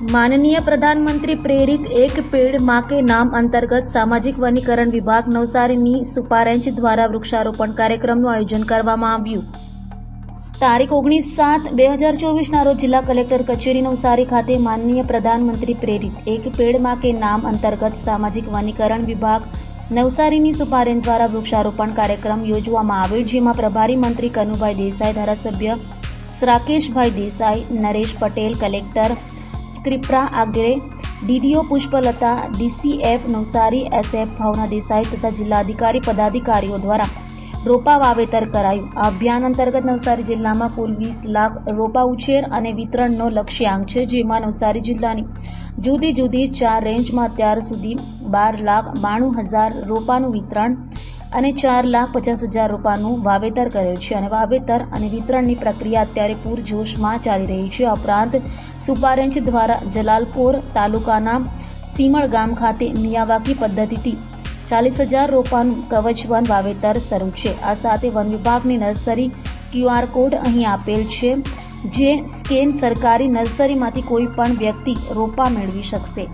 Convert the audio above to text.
માનનીય પ્રધાનમંત્રી પ્રેરિત એક પેડમાં નામ અંતર્ગત સામાજિક વનીકરણ વિભાગ નવસારીની સુપારેન્ચ દ્વારા વૃક્ષારોપણ કાર્યક્રમનું આયોજન કરવામાં આવ્યું. તારીખ ઓગણીસ સાત બે હજાર ચોવીસના રોજ જિલ્લા કલેક્ટર કચેરી નવસારી ખાતે માનનીય પ્રધાનમંત્રી પ્રેરિત એક પેડમાં કે નામ અંતર્ગત સામાજિક વનીકરણ વિભાગ નવસારીની સુપારેન દ્વારા વૃક્ષારોપણ કાર્યક્રમ યોજવામાં આવ્યો જેમાં પ્રભારી મંત્રી કનુભાઈ દેસાઈ, ધારાસભ્ય Rakeshbhai Desai, Naresh Patel, collector Kshipra Agre DDO Pushpalata, DCF Navsari, SF Bhavna Desai તથા જિલ્લાધિકારી પદાધિકારીઓ દ્વારા રોપા વાવેતર કરાયું. આ અભિયાન અંતર્ગત નવસારી જિલ્લામાં કુલ વીસ લાખ રોપા ઉછેર અને વિતરણનો લક્ષ્યાંક છે, જેમાં નવસારી જિલ્લાની જુદી જુદી ચાર રેન્જમાં અત્યાર સુધી બાર લાખ બાણું હજાર રોપાનું વિતરણ અને ચાર લાખ પચાસ હજાર રોપાનું વાવેતર કર્યું છે. અને વાવેતર અને વિતરણની પ્રક્રિયા અત્યારે પૂરજોશમાં ચાલી રહી છે. ઉપરાંત સુપારેન્ચ દ્વારા જલાલપોર તાલુકાના સીમળ ગામ ખાતે મિયાવાકી પદ્ધતિથી ચાલીસ હજાર રોપાનું કવચવન વાવેતર શરૂ છે. આ સાથે વન વિભાગની નર્સરી ક્યુઆર કોડ અહીં આપેલ છે, જે સ્કેન સરકારી નર્સરીમાંથી કોઈ પણ વ્યક્તિ રોપા મેળવી શકશે.